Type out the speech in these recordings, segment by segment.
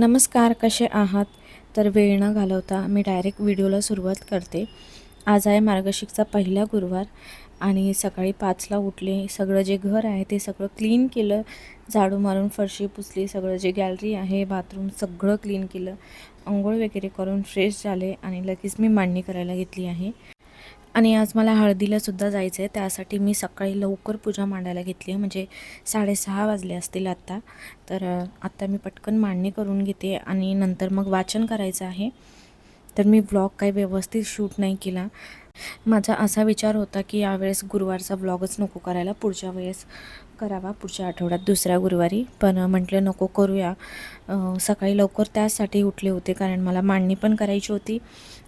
नमस्कार कसे आहात? तर वेळ न घालवता मी डायरेक्ट व्हिडिओला सुरुवात करते. आज आहे मार्गशिकचा पहिला गुरुवार आणि सकाळी पाचला उठले. सगळं जे घर आहे ते सगळं क्लीन केलं. झाडू मारून फरशी पुसली सगळं जे गॅलरी आहे बाथरूम सगळं क्लीन केलं. अंघोळ वगैरे करून फ्रेश झाले आणि लगेच मी मांडणी करायला घेतली आहे. आणि आज मला हळदीला सुद्धा जायचं आहे त्यासाठी मी सकाळी लवकर पूजा मांडायला घेतली आहे. म्हणजे साडेसहा वाजले असतील आत्ता तर आत्ता मी पटकन मांडणी करून घेते आणि नंतर मग वाचन करायचं आहे. तर मी व्लॉग काही व्यवस्थित शूट नाही केला. माझा असा विचार होता की यावेळेस गुरुवारचा व्लॉगच नको करायला पुढच्या वेळेस करावा पुढच्या आठवड्यात दुसऱ्या गुरुवारी. पण म्हटलं नको करूया. सकाळी लवकर त्याचसाठी उठले होते कारण मला मांडणी पण करायची होती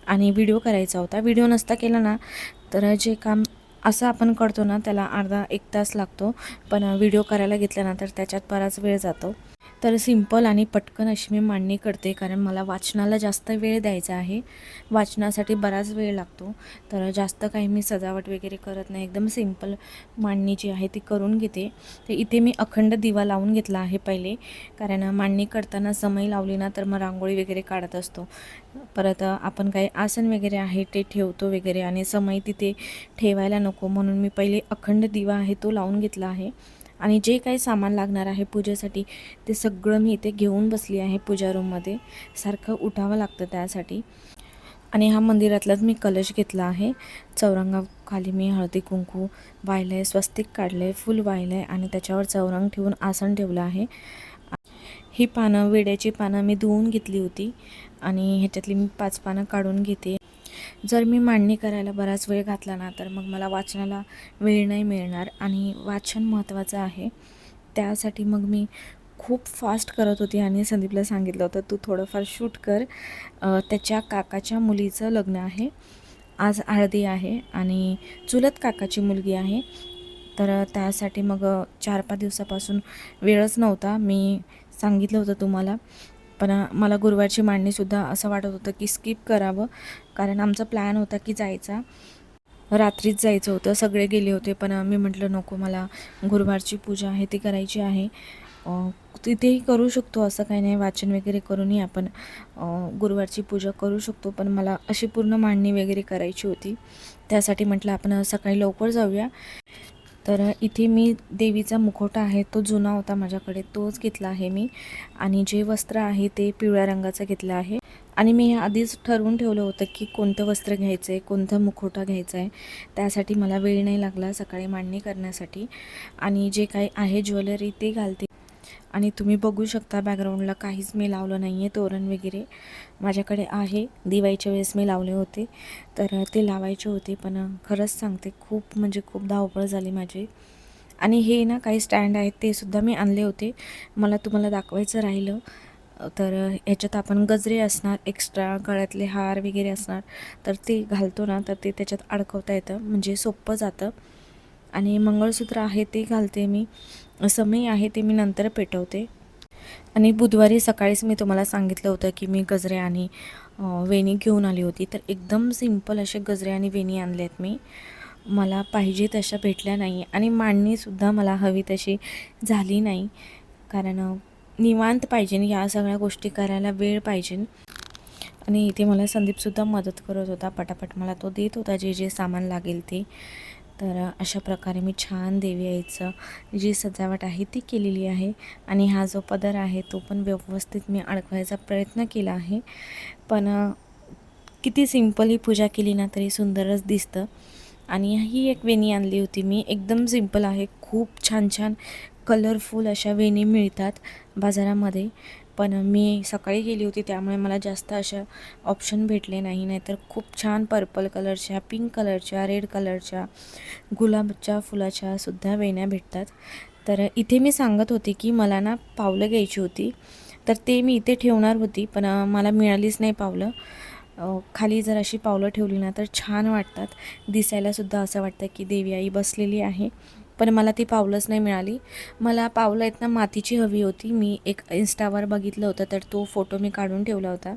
आणि व्हिडिओ करायचा होता. व्हिडिओ नसता केला ना तर जे काम असं आपण करतो ना त्याला अर्धा एक तास लागतो. पण व्हिडिओ करायला घेतला ना तर त्याच्यात बराच वेळ जातो. तर सिंपल आणि पटकन अशी मी मांडणी करते कारण मला वाचनाला जास्त वेळ द्यायचा आहे. वाचनासाठी बराच वेळ लागतो. तर जास्त काही मी सजावट वगैरे करत नाही. एकदम सिंपल मांडणी जी आहे ती करून घेते. तर इथे मी अखंड दिवा लावून घेतला आहे पहिले कारण मांडणी करताना समय लावली ना तर मग रांगोळी वगैरे काढत असतो. परत आपण काही आसन वगैरे आहे ते ठेवतो वगैरे आणि समय तिथे ठेवायला नको. म्हणून मी पहिले अखंड दिवा आहे तो लावून घेतला आहे. आणि जे काही सामान लागणार आहे पूजेसाठी ते सगळं मी इथे घेऊन बसली आहे पूजा रूममध्ये सारखं उठावं लागतं त्यासाठी. आणि हा मंदिरातलाच मी कलश घेतला आहे. चौरंगाखाली मी हळदी कुंकू वाहिलं आहे स्वस्तिक काढलं आहे फुल वाहिलं आहे आणि त्याच्यावर चौरंग ठेवून आसन ठेवलं आहे. ही पानं वेड्याची पानं मी धुवून घेतली होती आणि ह्याच्यातली मी पाच पानं काढून घेते. जर मी मांडणी करायला बराच वेळ घातला ना तर मग मला वाचनाला वेळ नाही मिळणार. आणि वाचन महत्त्वाचं आहे. त्यासाठी मग मी खूप फास्ट करत होती आणि संदीपला सांगितलं होतं तू थोडंफार शूट कर. त्याच्या काकाच्या मुलीचं लग्न आहे. आज हळदी आहे आणि चुलत काकाची मुलगी आहे. तर त्यासाठी मग चार पाच दिवसापासून वेळच नव्हता. मी सांगितलं होतं तुम्हाला. पण मला गुरुवारची मांडणीसुद्धा असं वाटत होतं की स्किप करावं. कारण आमचा प्लॅन होता की जायचा. रात्रीच जायचं होतं. सगळे गेले होते. पण मी म्हटलं नको मला गुरुवारची पूजा आहे ती करायची आहे. तिथेही करू शकतो असं काही नाही. वाचन वगैरे करूनही आपण गुरुवारची पूजा करू शकतो. पण मला अशी पूर्ण मांडणी वगैरे करायची होती. त्यासाठी म्हटलं आपण सकाळी लवकर जाऊया. तर इथे मी देवीचा मुखवटा आहे तो जुना होता माझ्याकडे तोच घेतला आहे मी. आणि जे वस्त्र आहे ते पिवळ्या रंगाचं घेतलं आहे. आणि मी हे आधीच ठरवून ठेवलं होतं की कोणतं वस्त्र घ्यायचं आहे कोणतं मुखवटा घ्यायचा आहे त्यासाठी मला वेळ नाही लागला सकाळी मांडणी करण्यासाठी. आणि जे काही आहे ज्वेलरी ते घालते. आणि तुम्ही बघू शकता बॅकग्राऊंडला काहीच मी लावलं नाही आहे तोरण वगैरे. माझ्याकडे आहे. दिवाळीच्या वेळेस मी लावले होते. तर ते लावायचे होते पण खरंच सांगते खूप म्हणजे खूप धावपळ झाली माझी. आणि हे ना काही स्टँड आहेत ते सुद्धा मी आणले होते. मला तुम्हाला दाखवायचं राहिलं. तर ह्याच्यात आपण गजरे असणार एक्स्ट्रा गळ्यातले हार वगैरे असणार. तर ते घालतो ना तर ते त्याच्यात अडकवता येतं. म्हणजे सोपं जातं. आणि मंगळसूत्र आहे ते घालते मी. समय आहे ते मी नंतर पेटवते. आणि बुधवारी सकाळीच मी तुम्हाला सांगितलं होतं की मी गजरे आणि वेणी घेऊन आली होती. तर एकदम सिंपल असे गजरे आणि वेणी आणले आहेत मी. मला पाहिजे तशा भेटल्या नाही आणि मांडणीसुद्धा मला हवी तशी झाली नाही. कारण निवांत पाहिजे या सगळ्या गोष्टी करायला वेळ पाहिजे. आणि इथे मला संदीपसुद्धा मदत करत होता. पटापट मला तो देत होता जे जे सामान लागेल ते. तर अशा प्रकारे मी छान देवी आईचं जी सजावट आहे ती केलेली आहे. आणि हा जो पदर आहे तो पण व्यवस्थित मी अडकवायचा प्रयत्न केला आहे. पण किती सिंपल ही पूजा केली ना तरी सुंदरच दिसतं. आणि ही एक वेणी आणली होती मी. एकदम सिंपल आहे. खूप छान छान कलरफुल अशा वेणी मिळतात बाजारामध्ये. पण मी सकाळी गेली होती त्यामुळे मला जास्त अशा ऑप्शन भेटले नाही. नाहीतर खूप छान पर्पल कलरच्या पिंक कलरच्या रेड कलरच्या गुलाबच्या फुलाच्या सुद्धा वेण्या भेटतात. तर इथे मी सांगत होते की मला ना पावलं घ्यायची होती. तर ते मी इथे ठेवणार होती पण मला मिळालीच नाही पावलं. खाली जर अशी पावलं ठेवली ना तर छान वाटतात. दिसायलासुद्धा असं वाटतं की देवी आई बसलेली आहे. पण मला ती पावलंच नाही मिळाली. मला पावलं आहेत ना मातीची हवी होती. मी एक इन्स्टावर बघितलं होतं तर तो फोटो मी काढून ठेवला होता.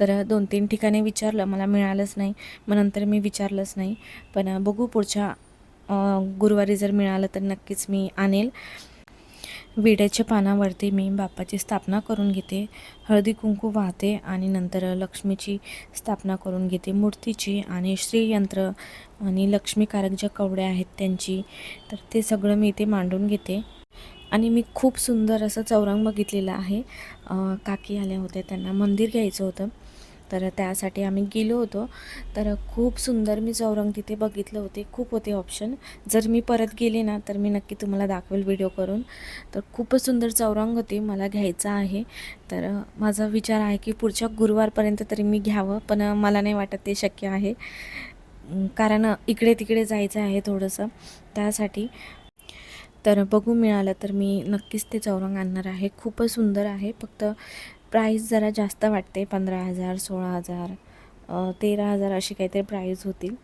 तर दोन तीन ठिकाणी विचारलं मला मिळालंच नाही. मग नंतर मी विचारलंच नाही. पण बघू पुढच्या गुरुवारी जर मिळालं तर नक्कीच मी आणेल. विड्याच्या पानावरती मी बाप्पाची स्थापना करून घेते. हळदी कुंकू वाहते आणि नंतर लक्ष्मीची स्थापना करून घेते. मूर्तीची आणि श्रीयंत्र आणि लक्ष्मीकारक ज्या कवड्या आहेत त्यांची तर ते सगळं मी इथे मांडून घेते. आणि मी खूप सुंदर असं चौरंग बघितलेलं आहे. काकी आल्या होत्या त्यांना मंदिर घ्यायचं होतं. तर त्यासाठी आम्ही गेलो होतो. तर खूप सुंदर मी चौरंग तिथे बघितलं होते. खूप होते ऑप्शन जर मी परत गेले ना तर मी नक्की तुम्हाला दाखवेल व्हिडिओ करून. तर खूपच सुंदर चौरंग होते. मला घ्यायचं आहे. तर माझा विचार आहे की पुढच्या गुरुवारपर्यंत तरी मी घ्यावं पण मला नाही वाटत ते शक्य आहे. कारण इकडे तिकडे जायचं आहे थोडंसं त्यासाठी. तर बघू मिळालं तर मी नक्कीच ते चौरंग आणणार आहे. खूपच सुंदर आहे. फक्त प्राईस जरा जास्त वाटते पंधरा हजार सोळा हजार तेरा हजार अशी काहीतरी प्राईज होतील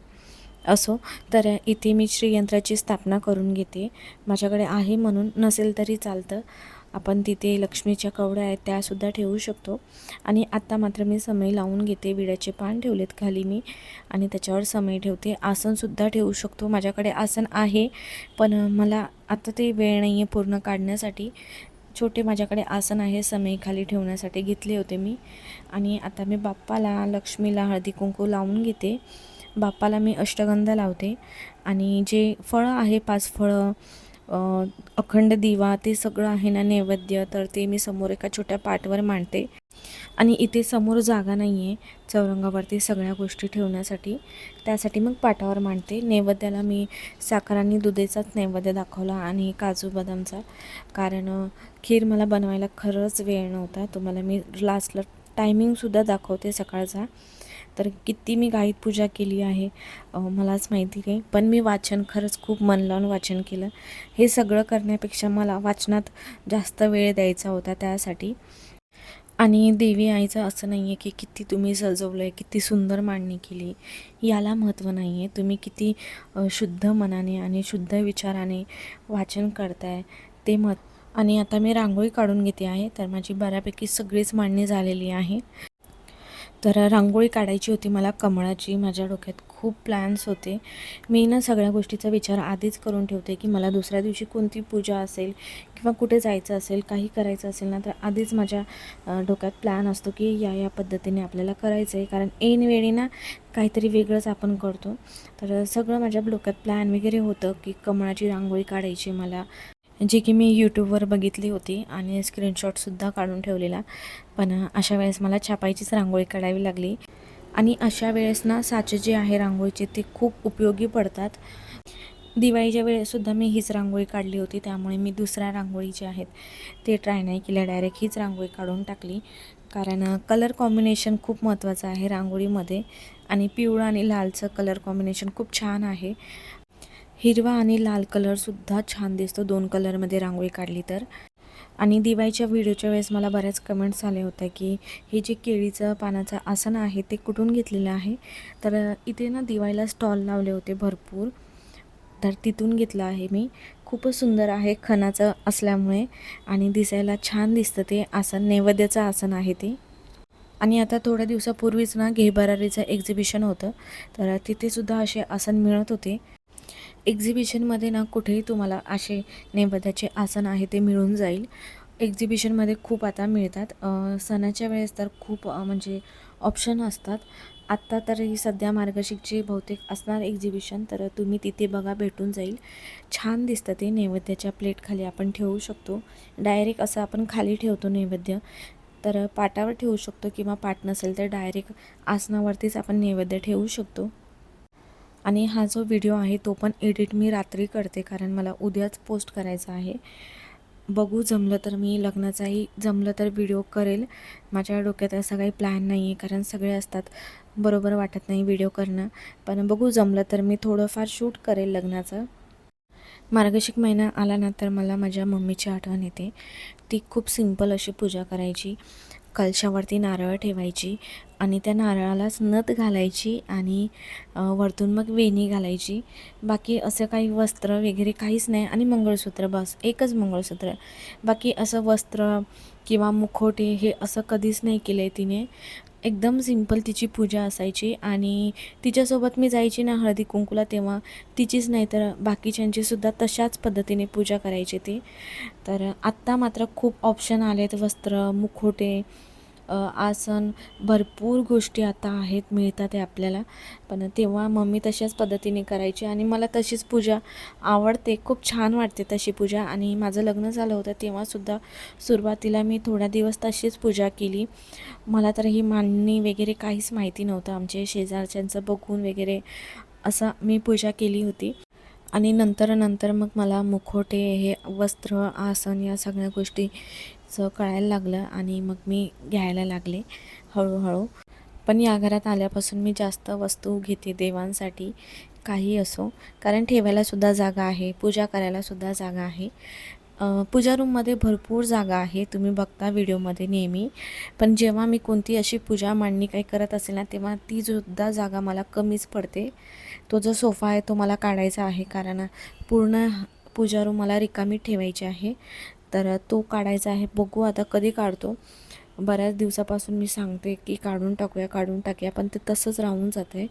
असो तर इथे मी श्रीयंत्राची स्थापना करून घेते. माझ्याकडे आहे म्हणून नसेल तरी चालतं. आपण तिथे लक्ष्मीच्या कवड्या आहेत त्यासुद्धा ठेवू शकतो. आणि आत्ता मात्र मी समय लावून घेते विड्याचे पान ठेवलेत खाली मी. आणि त्याच्यावर समय ठेवते. आसनसुद्धा ठेवू शकतो. माझ्याकडे आसन आहे पण मला आता ते वेळ नाही आहे पूर्ण काढण्यासाठी. छोटे माझ्याकडे आसन आहे समय खाली ठेवण्यासाठी घेतले होते मी. आणि आता मी बाप्पाला लक्ष्मीला हळदी कुंकू लावून घेते. बाप्पाला मी अष्टगंध लावते. आणि जे फळं आहे पाच फळं अखंड दिवा ते सगळं आहे ना नैवेद्य तर ते मी समोर एका छोट्या पाटवर मांडते. आणि इथे समोर जागा नाही आहे चौरंगावरती सगळ्या गोष्टी ठेवण्यासाठी. त्यासाठी मग पाटावर मांडते. नैवेद्याला मी साखर आणि दुधेचाच नैवेद्य दाखवला आणि काजू बदामचा. कारण खीर मला बनवायला खरंच वेळ नव्हता. तुम्हाला मी लास्टला टायमिंगसुद्धा दाखवते सकाळचा. तर किती मी गाईत पूजा केली आहे मलाच माहिती नाही पण मी वाचन खरंच खूप मन लावून वाचन केलं. हे सगळं करण्यापेक्षा मला वाचनात जास्त वेळ द्यायचा होता त्यासाठी. आणि देवी आईचं असं नाही आहे की किती तुम्ही सजवलं आहे किती सुंदर मांडणी केली. याला महत्त्व नाही आहे तुम्ही किती शुद्ध मनाने आणि शुद्ध विचाराने वाचन करताय ते मत. आणि आता मी रांगोळी काढून घेते आहे तर माझी बऱ्यापैकी सगळीच मांडणी झालेली आहे. तर रांगोळी काढायची होती मला कमळाची. माझ्या डोक्यात खूप प्लॅन्स होते. मी ना सगळ्या गोष्टीचा विचार आधीच करून ठेवते की मला दुसऱ्या दिवशी कोणती पूजा असेल किंवा कुठे जायचं असेल काही करायचं असेल ना तर आधीच माझ्या डोक्यात प्लॅन असतो की या या पद्धतीने आपल्याला करायचं आहे कारण ऐनवेळी ना काहीतरी वेगळंच आपण करतो. तर सगळं माझ्या डोक्यात प्लॅन वगैरे होतं की कमळाची रांगोळी काढायची मला. जी की मी यूट्यूबवर बघितली होती आणि स्क्रीनशॉटसुद्धा काढून ठेवलेला. पण अशा वेळेस मला छापायचीच रांगोळी काढावी लागली. आणि अशा वेळेस ना साचे जे आहे रांगोळीचे ते खूप उपयोगी पडतात. दिवाळीच्या वेळेससुद्धा मी हीच रांगोळी काढली होती. त्यामुळे मी दुसऱ्या रांगोळी ज्या आहेत ते ट्राय नाही केल्या. डायरेक्ट हीच रांगोळी काढून टाकली. कारण कलर कॉम्बिनेशन खूप महत्त्वाचं आहे रांगोळीमध्ये. आणि पिवळं आणि लालचं कलर कॉम्बिनेशन खूप छान आहे. हिरवा आणि लाल कलरसुद्धा छान दिसतो. दोन कलरमध्ये रांगोळी काढली तर. आणि दिवाळीच्या व्हिडिओच्या वेळेस मला बऱ्याच कमेंट्स आले होत्या की हे जे केळीचं पानाचं आसन आहे ते कुठून घेतलेलं आहे? तर इथे ना दिवाळीला स्टॉल लावले होते भरपूर. तर तिथून घेतलं आहे मी. खूपच सुंदर आहे खणाचं असल्यामुळे. आणि दिसायला छान दिसतं ते आसन. नैवेद्याचं आसन आहे ते. आणि आता थोड्या दिवसापूर्वीच ना घेबरारीचं एक्झिबिशन होतं. तर तिथेसुद्धा असे आसन मिळत होते. एक्झिबिशनमध्ये ना कुठेही तुम्हाला असे नैवेद्याचे आसन आहे ते मिळून जाईल. एक्झिबिशनमध्ये खूप आता मिळतात. सणाच्या वेळेस तर खूप म्हणजे ऑप्शन असतात. आत्ता तरी सध्या मार्गशीर्षची बहुतेक असणार एक्झिबिशन तर तुम्ही तिथे बघा भेटून जाईल. छान दिसतं ते नैवेद्याच्या प्लेटखाली आपण ठेवू शकतो. डायरेक्ट असं आपण खाली ठेवतो नैवेद्य. तर पाटावर ठेवू शकतो किंवा पाट नसेल तर डायरेक्ट आसनावरतीच आपण नैवेद्य ठेवू शकतो. आणि हा जो व्हिडिओ आहे तो पण एडिट मी रात्री करते कारण मला उद्याच पोस्ट करायचा आहे. बघू जमलं तर मी लग्नाचाही जमलं तर व्हिडिओ करेल. माझ्या डोक्यात असा काही प्लॅन नाही आहे कारण सगळे असतात. बरोबर वाटत नाही व्हिडिओ करणं. पण बघू जमलं तर मी थोडंफार शूट करेल लग्नाचं. मार्गशिक महिना आला ना तर मला माझ्या मम्मीची आठवण येते. ती खूप सिंपल अशी पूजा करायची. कलशावरती नारळ ठेवायची आणि त्या नारळालाच नथ घालायची आणि वरतून मग वेणी घालायची. बाकी असं काही वस्त्र वगैरे काहीच नाही आणि मंगळसूत्र बस एकच मंगळसूत्र. बाकी असं वस्त्र किंवा मुखोटे हे असं कधीच नाही केलं आहे तिने. एकदम सिंपल तिची पूजा असायची आणि तिच्यासोबत मी जायची ना हळदी कुंकूला तेव्हा तिचीच नाही तर बाकीच्यांचीसुद्धा तशाच पद्धतीने पूजा करायची ती. तर आत्ता मात्र खूप ऑप्शन आलेत वस्त्र मुखोटे आसन भरपूर गोष्टी आता आहेत मिळतात आहे आपल्याला. पण तेव्हा मम्मी तशाच पद्धतीने करायची आणि मला तशीच पूजा आवडते. खूप छान वाटते तशी पूजा आणि माझं लग्न झालं होतं तेव्हासुद्धा सुरुवातीला मी थोड्या दिवस तशीच पूजा केली. मला तर ही मांडणी वगैरे काहीच माहिती नव्हतं. आमचे शेजारच्यांचं बघून वगैरे असं मी पूजा केली होती. आणि नंतर नंतर मग मला मुखोटे हे वस्त्र आसन या सगळ्या गोष्टीचं कळायला लागलं आणि मग मी घ्यायला लागले हळूहळू. पण या घरात आल्यापासून मी जास्त वस्तू घेते देवांसाठी काही असो. कारण ठेवायलासुद्धा जागा आहे पूजा करायलासुद्धा जागा आहे. पूजा रूममध्ये भरपूर जागा आहे. तुम्ही बघता व्हिडिओमध्ये नेहमी. पण जेव्हा मी कोणती अशी पूजा मांडणी काही करत असेल ना तेव्हा ती सुद्धा जागा मला कमीच पडते. तो जो सोफा आहे तो मला काढायचा आहे. कारण पूर्ण पूजा रूम मला रिकामी ठेवायची आहे. तर तो काढायचा आहे. बघू आता कधी काढतो. बऱ्याच दिवसापासून मी सांगते की काढून टाकूया काढून टाकूया. पण ते तसंच राहून जातं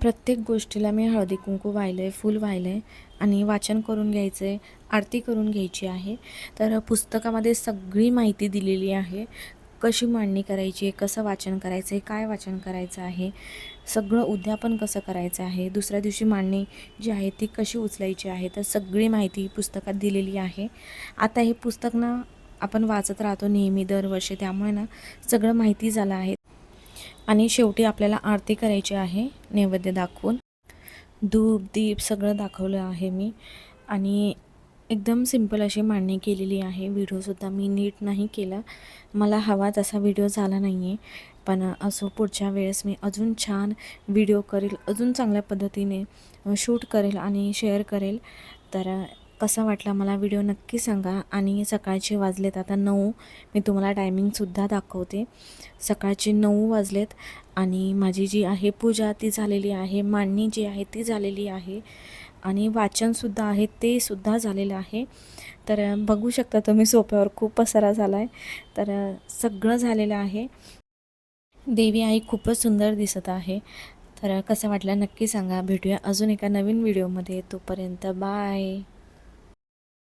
प्रत्येक गोष्टीला मी हळदी कुंकू वाहिलं आहे फूल वाहिलं आहे आणि वाचन करून घ्यायचं आहे आरती करून घ्यायची आहे. तर पुस्तकामध्ये सगळी माहिती दिलेली आहे. कशी मांडणी करायची आहे कसं वाचन करायचं आहे काय वाचन करायचं आहे सगळं उद्यापन कसं करायचं आहे दुसऱ्या दिवशी मांडणी जी आहे ती कशी उचलायची आहे तर सगळी माहिती पुस्तकात दिलेली आहे. आता हे पुस्तक ना आपण वाचत राहतो नेहमी दरवर्षी त्यामुळे ना सगळं माहिती झालं आहे. आणि शेवटी आपल्याला आरती करायची आहे नैवेद्य दाखवून. धूप दीप सगळं दाखवलं आहे मी. आणि एकदम सिंपल अशी मांडणी केलेली आहे. व्हिडिओसुद्धा मी नीट नाही केला. मला हवा तसा व्हिडिओ झाला नाही आहे पण असो पुढच्या वेळेस मी अजून छान व्हिडिओ करेल अजून चांगल्या पद्धतीने शूट करेल आणि शेअर करेल. तर कसा वाटला मला व्हिडिओ नक्की सांगा. आणि सकाळचे वाजलेत आता नऊ. मी तुम्हाला टायमिंगसुद्धा दाखवते. सकाळचे नऊ वाजलेत आणि माझी जी आहे पूजा ती झालेली आहे. मांडणी जी आहे ती झालेली आहे. आणि वाचनसुद्धा आहे ते सुद्धा झालेलं आहे. तर बघू शकता तुम्ही सोप्यावर खूप पसारा झाला आहे तर सगळं झालेलं आहे. देवी आई खूपच सुंदर दिसत आहे. तर कसं वाटलं नक्की सांगा. भेटूया अजून एका नवीन व्हिडिओमध्ये. तोपर्यंत बाय.